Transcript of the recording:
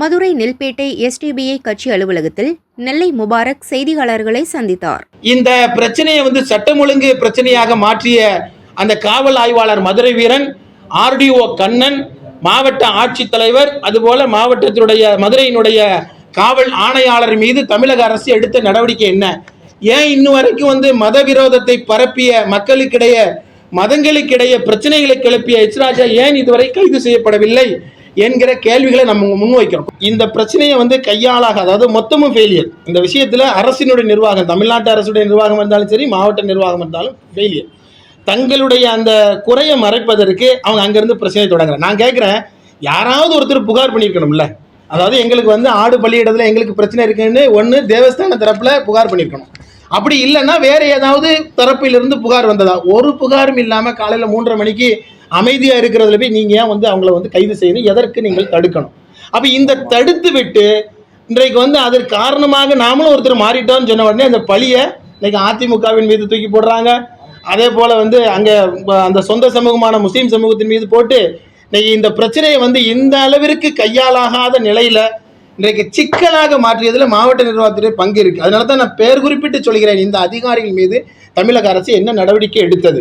Madurai Nelpettai SDPI கட்சி அலுவலகத்தில் நெல்லை Mubarak செய்தியாளர்களை சந்தித்தார். இந்த பிரச்சனையை வந்து சட்டம் ஒழுங்கு பிரச்சனையாக மாற்றிய அந்த காவல் ஆய்வாளர் மதுரை வீரன் ஆர்டிஓ கண்ணன் மாவட்ட ஆட்சித்தலைவர் அதுபோல மாவட்டத்தினுடைய மதுரையினுடைய காவல் ஆணையாளர் மீது தமிழக அரசு எடுத்த நடவடிக்கை என்ன? ஏன் இன்னும் வரைக்கும் வந்து மத விரோதத்தை பரப்பிய மக்களுக்கிடையே மதங்களுக்கிடையே பிரச்சனைகளை கிளப்பிய எச்ராஜா ஏன் இதுவரை கைது செய்யப்படவில்லை? என்கிற கேள்விகளை நம்ம முன்வைக்கிறோம். இந்த பிரச்சனையை வந்து கையாளாக அதாவது மொத்தமும் ஃபெயிலியர் இந்த விஷயத்தில் அரசினுடைய நிர்வாகம் தமிழ்நாட்டு அரசுடைய நிர்வாகம் இருந்தாலும் சரி மாவட்ட நிர்வாகம் இருந்தாலும் ஃபெயிலியர் தங்களுடைய அந்த குறையை மறைப்பதற்கு அவங்க அங்கேருந்து பிரச்சனையை தொடங்குறேன் நான் கேட்குறேன் யாராவது ஒருத்தர் புகார் பண்ணியிருக்கணும்ல? அதாவது எங்களுக்கு வந்து ஆடு பள்ளியிடத்தில் எங்களுக்கு பிரச்சனை இருக்குன்னு ஒன்று தேவஸ்தான தரப்பில் புகார் பண்ணியிருக்கணும். அப்படி இல்லைன்னா வேறு ஏதாவது தரப்பிலிருந்து புகார் வந்ததா? ஒரு புகாரும் இல்லாமல் காலையில் மூன்றரை மணிக்கு அமைதியாக இருக்கிறதுல போய் நீங்கள் ஏன் வந்து அவங்கள வந்து கைது செய்யணும்? எதற்கு நீங்கள் தடுக்கணும்? அப்போ இந்த தடுத்து விட்டு இன்றைக்கு வந்து அதற்கு காரணமாக நாமளும் ஒருத்தர் மாறிட்டோம்னு சொன்ன உடனே அந்த பழியை இன்னைக்கு அதிமுகவின் மீது தூக்கி போடுறாங்க. அதே போல் வந்து அங்கே அந்த சொந்த சமூகமான முஸ்லீம் சமூகத்தின் மீது போட்டு இன்னைக்கு இந்த பிரச்சனையை வந்து இந்த அளவிற்கு கையாளாகாத நிலையில் இன்றைக்கு சிக்கலாக மாற்றியதில் மாவட்ட நிர்வாகத்துடைய பங்கு இருக்குது அதனால தான் நான் பெயர் குறிப்பிட்டு சொல்கிறேன் இந்த அதிகாரிகள் மீது தமிழக அரசு என்ன நடவடிக்கை எடுத்தது?